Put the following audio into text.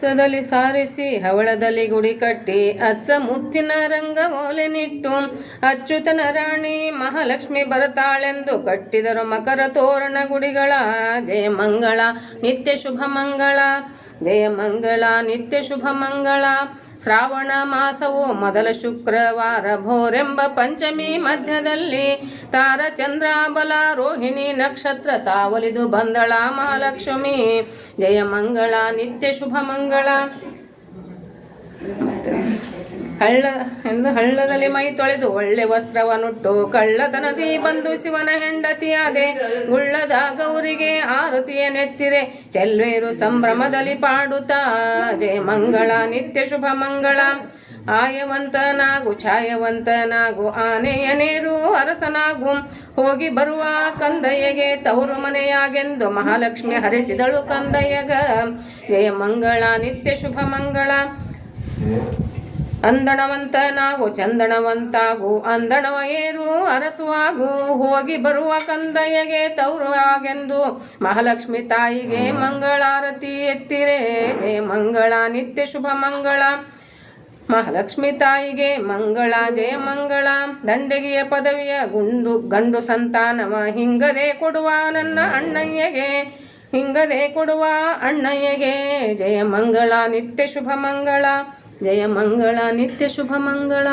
ಸದಲ್ಲಿ ಸಾರಿಸಿ, ಹವಳದಲ್ಲಿ ಗುಡಿ ಕಟ್ಟಿ, ಅಚ್ಚ ಮುತ್ತಿನ ರಂಗ ನಿಟ್ಟು ಅಚ್ಯುತನ ರಾಣಿ ಮಹಾಲಕ್ಷ್ಮಿ ಬರತಾಳೆಂದು ಕಟ್ಟಿದರು ಮಕರ ತೋರಣ ಗುಡಿಗಳ. ಜಯ ಮಂಗಳ, ನಿತ್ಯ ಶುಭ ಮಂಗಳ, ಜಯ ಮಂಗಳ, ನಿತ್ಯ ಶುಭ ಮಂಗಳ. ಶ್ರಾವಣ ಮಾಸವು ಮೊದಲ ಶುಕ್ರವಾರ, ಭೋರೆಂಬ ಪಂಚಮಿ ಮಧ್ಯದಲ್ಲಿ. ತಾರ ಚಂದ್ರಾಬಲ, ರೋಹಿಣಿ ನಕ್ಷತ್ರ, ತಾವಲಿದು ಬಂದಳ ಮಹಾಲಕ್ಷ್ಮಿ. ಜಯ ಮಂಗಳ, ನಿತ್ಯ ಶುಭ ಮಂಗಳ. മംഗളം. ಹಳ್ಳ ಎಂದು ಹಳ್ಳದಲ್ಲಿ ಮೈ ತೊಳೆದು ಒಳ್ಳೆ ವಸ್ತ್ರವನ್ನುಟ್ಟು ಕಳ್ಳತನದಿ ಬಂದು ಶಿವನ ಹೆಂಡತಿಯಾದೆ ಗುಳ್ಳದ ಗೌರಿಗೆ ಆರತಿಯ ನೆತ್ತಿರೆ ಚೆಲ್ವೇರು ಸಂಭ್ರಮದಲ್ಲಿ ಪಾಡುತ್ತಾ. ಜಯ ಮಂಗಳ, ನಿತ್ಯ ಶುಭ ಮಂಗಳ. ಆಯವಂತನಾಗು, ಛಾಯವಂತನಾಗು, ಆನೆಯ ನೇರು ಅರಸನಾಗು. ಹೋಗಿ ಬರುವ ಕಂದಯ್ಯಗೆ ತವರು ಮನೆಯಾಗೆಂದು ಮಹಾಲಕ್ಷ್ಮಿ ಹರಿಸಿದಳು ಕಂದಯ್ಯಗ. ಜಯ ಮಂಗಳ, ನಿತ್ಯ ಶುಭ ಮಂಗಳ. ಅಂದಣವಂತನಾಗು, ಚಂದಣವಂತಾಗು, ಅಂದಣವ ಏರು ಅರಸುವಾಗು, ಹೋಗಿ ಬರುವ ಕಂದಯ್ಯಗೆ ತೌರು ಆಗೆಂದು ಮಹಾಲಕ್ಷ್ಮಿ ತಾಯಿಗೆ ಮಂಗಳಾರತಿ ಎತ್ತಿರೆ ಜಯ ಮಂಗಳ ನಿತ್ಯ ಶುಭ ಮಂಗಳ. ಮಹಾಲಕ್ಷ್ಮಿ ತಾಯಿಗೆ ಮಂಗಳ, ಜಯ ಮಂಗಳ. ದಂಡಗಿಯ ಪದವಿಯ ಗುಂಡು, ಗಂಡು ಸಂತಾನವ ಹಿಂಗದೆ ಕೊಡುವ ನನ್ನ ಅಣ್ಣಯ್ಯಗೆ. ಹಿಂಗದೆ ಕೊಡುವ ಅಣ್ಣಯ್ಯಗೆ. ಜಯ ಮಂಗಳ ನಿತ್ಯ ಶುಭ ಮಂಗಳ. ಜಯ ಮಂಗಳ ನಿತ್ಯ ಶುಭ ಮಂಗಳ.